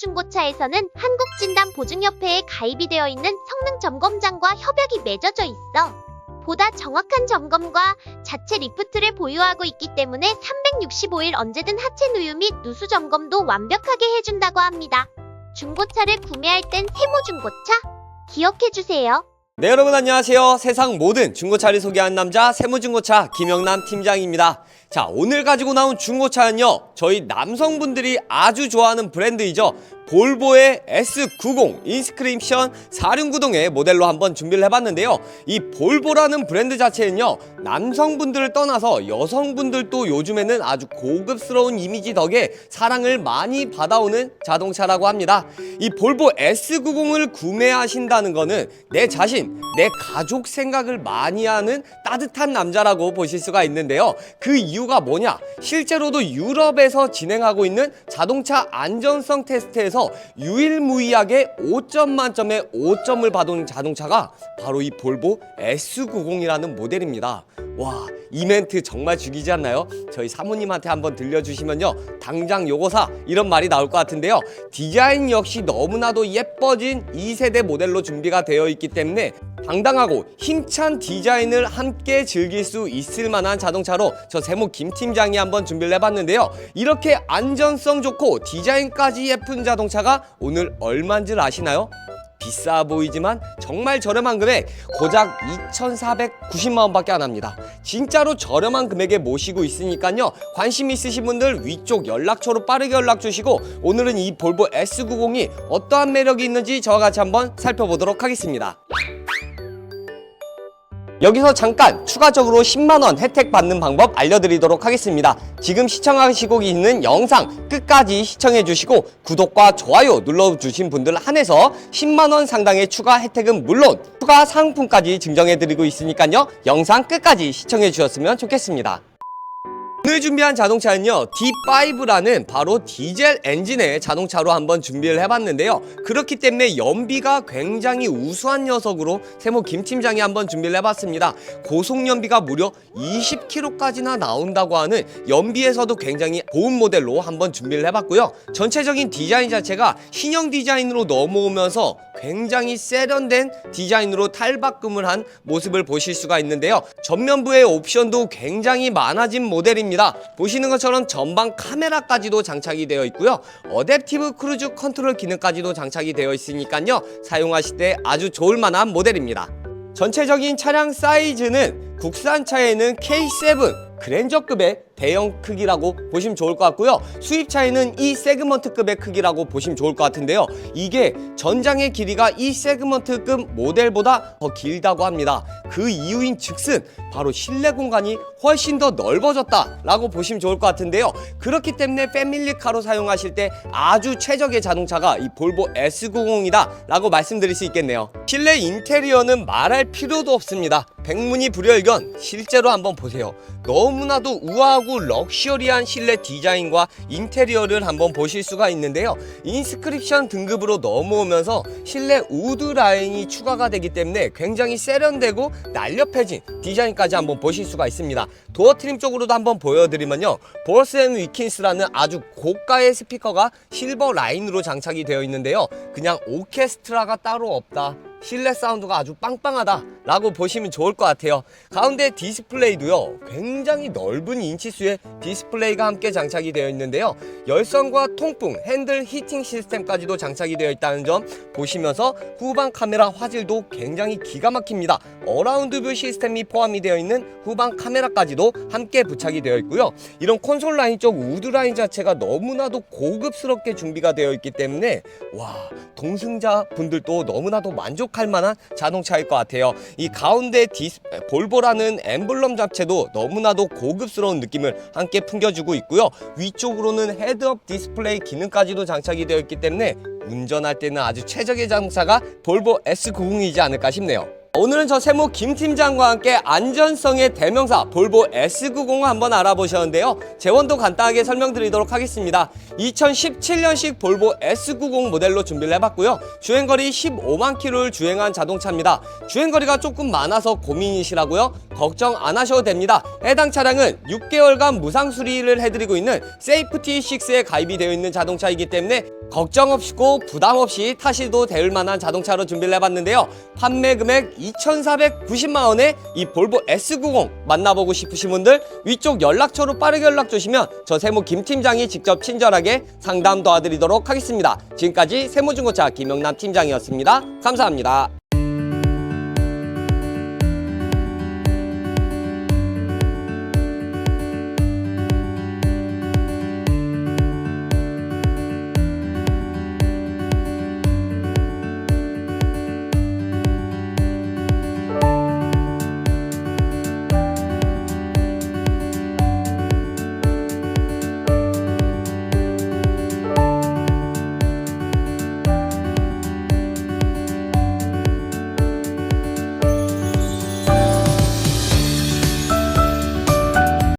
세무중고차에서는 한국진단보증협회에 가입이 되어 있는 성능점검장과 협약이 맺어져 있어. 보다 정확한 점검과 자체 리프트를 보유하고 있기 때문에 365일 언제든 하체 누유 및 누수 점검도 완벽하게 해준다고 합니다. 중고차를 구매할 땐 세무중고차 기억해주세요. 네 여러분 안녕하세요 세상 모든 중고차를 소개하는 남자 세무중고차 김영남 팀장입니다 자 오늘 가지고 나온 중고차는요 저희 남성분들이 아주 좋아하는 브랜드이죠. 볼보의 S90 인스크립션 4륜구동의 모델로 한번 준비를 해봤는데요. 이 볼보라는 브랜드 자체는요 남성분들을 떠나서 여성분들도 요즘에는 아주 고급스러운 이미지 덕에 사랑을 많이 받아오는 자동차라고 합니다. 이 볼보 S90을 구매하신다는 거는 내 자신, 내 가족 생각을 많이 하는 따뜻한 남자라고 보실 수가 있는데요. 그 이유 가 뭐냐? 실제로도 유럽에서 진행하고 있는 자동차 안전성 테스트에서 유일무이하게 5점 만점에 5점을 받은 자동차가 바로 이 볼보 S90이라는 모델입니다. 와, 이 멘트 정말 죽이지 않나요? 저희 사모님한테 한번 들려주시면요. 당장 요거 사! 이런 말이 나올 것 같은데요. 디자인 역시 너무나도 예뻐진 2세대 모델로 준비가 되어 있기 때문에 당당하고 힘찬 디자인을 함께 즐길 수 있을 만한 자동차로 저 세모 김 팀장이 한번 준비를 해봤는데요. 이렇게 안전성 좋고 디자인까지 예쁜 자동차가 오늘 얼마인 줄 아시나요? 비싸 보이지만 정말 저렴한 금액 고작 2,490만 원밖에 안 합니다. 진짜로 저렴한 금액에 모시고 있으니까요. 관심 있으신 분들 위쪽 연락처로 빠르게 연락 주시고 오늘은 이 볼보 S90이 어떠한 매력이 있는지 저와 같이 한번 살펴보도록 하겠습니다. 여기서 잠깐 추가적으로 10만원 혜택 받는 방법 알려드리도록 하겠습니다. 지금 시청하시고 있는 영상 끝까지 시청해 주시고 구독과 좋아요 눌러주신 분들 한해서 10만원 상당의 추가 혜택은 물론 추가 상품까지 증정해 드리고 있으니까요. 영상 끝까지 시청해 주셨으면 좋겠습니다. 오늘 준비한 자동차는요 D5라는 바로 디젤 엔진의 자동차로 한번 준비를 해봤는데요. 그렇기 때문에 연비가 굉장히 우수한 녀석으로 세모 김 팀장이 한번 준비를 해봤습니다. 고속 연비가 무려 20km까지나 나온다고 하는 연비에서도 굉장히 고운 모델로 한번 준비를 해봤고요. 전체적인 디자인 자체가 신형 디자인으로 넘어오면서 굉장히 세련된 디자인으로 탈바꿈을 한 모습을 보실 수가 있는데요. 전면부의 옵션도 굉장히 많아진 모델입니다 보시는 것처럼 전방 카메라까지도 장착이 되어 있고요. 어댑티브 크루즈 컨트롤 기능까지도 장착이 되어 있으니까요. 사용하실 때 아주 좋을 만한 모델입니다. 전체적인 차량 사이즈는 국산차에는 K7 그랜저급의 대형 크기라고 보시면 좋을 것 같고요. 수입차에는 이 세그먼트급의 크기라고 보시면 좋을 것 같은데요. 이게 전장의 길이가 이 세그먼트급 모델보다 더 길다고 합니다. 그 이유인 즉슨 바로 실내 공간이 훨씬 더 넓어졌다라고 보시면 좋을 것 같은데요. 그렇기 때문에 패밀리카로 사용하실 때 아주 최적의 자동차가 이 볼보 S90이다라고 말씀드릴 수 있겠네요. 실내 인테리어는 말할 필요도 없습니다. 백문이 불여일견 실제로 한번 보세요. 너무나도 우아하고 럭셔리한 실내 디자인과 인테리어를 한번 보실 수가 있는데요. 인스크립션 등급으로 넘어오면서 실내 우드 라인이 추가가 되기 때문에 굉장히 세련되고 날렵해진 디자인까지 한번 보실 수가 있습니다. 도어 트림 쪽으로도 한번 보여드리면요. 보스 앤 위킨스라는 아주 고가의 스피커가 실버 라인으로 장착이 되어 있는데요. 그냥 오케스트라가 따로 없다. 실내 사운드가 아주 빵빵하다 라고 보시면 좋을 것 같아요. 가운데 디스플레이도요 굉장히 넓은 인치수의 디스플레이가 함께 장착이 되어 있는데요. 열선과 통풍, 핸들 히팅 시스템까지도 장착이 되어 있다는 점 보시면서 후방 카메라 화질도 굉장히 기가 막힙니다. 어라운드 뷰 시스템이 포함이 되어 있는 후방 카메라까지도 함께 부착이 되어 있고요. 이런 콘솔 라인 쪽 우드 라인 자체가 너무나도 고급스럽게 준비가 되어 있기 때문에 와 동승자 분들도 너무나도 만족 할 만한 자동차일 것 같아요. 이 가운데 디스, 볼보라는 엠블럼 자체도 너무나도 고급스러운 느낌을 함께 풍겨주고 있고요. 위쪽으로는 헤드업 디스플레이 기능까지도 장착이 되어 있기 때문에 운전할 때는 아주 최적의 자동차가 볼보 S90이지 않을까 싶네요. 오늘은 저 세모 김 팀장과 함께 안전성의 대명사 볼보 S90을 한번 알아보셨는데요. 재원도 간단하게 설명드리도록 하겠습니다. 2017년식 볼보 S90 모델로 준비를 해봤고요. 주행거리 15만 킬로를 주행한 자동차입니다. 주행거리가 조금 많아서 고민이시라고요? 걱정 안 하셔도 됩니다. 해당 차량은 6개월간 무상 수리를 해드리고 있는 세이프티 6에 가입이 되어 있는 자동차이기 때문에 걱정 없이고 부담 없이 타시도 될 만한 자동차로 준비를 해봤는데요. 판매 금액 2,490만 원에 이 볼보 S90 만나보고 싶으신 분들 위쪽 연락처로 빠르게 연락 주시면 저 세모 김 팀장이 직접 친절하게 상담 도와드리도록 하겠습니다. 지금까지 세모중고차 김영남 팀장이었습니다. 감사합니다.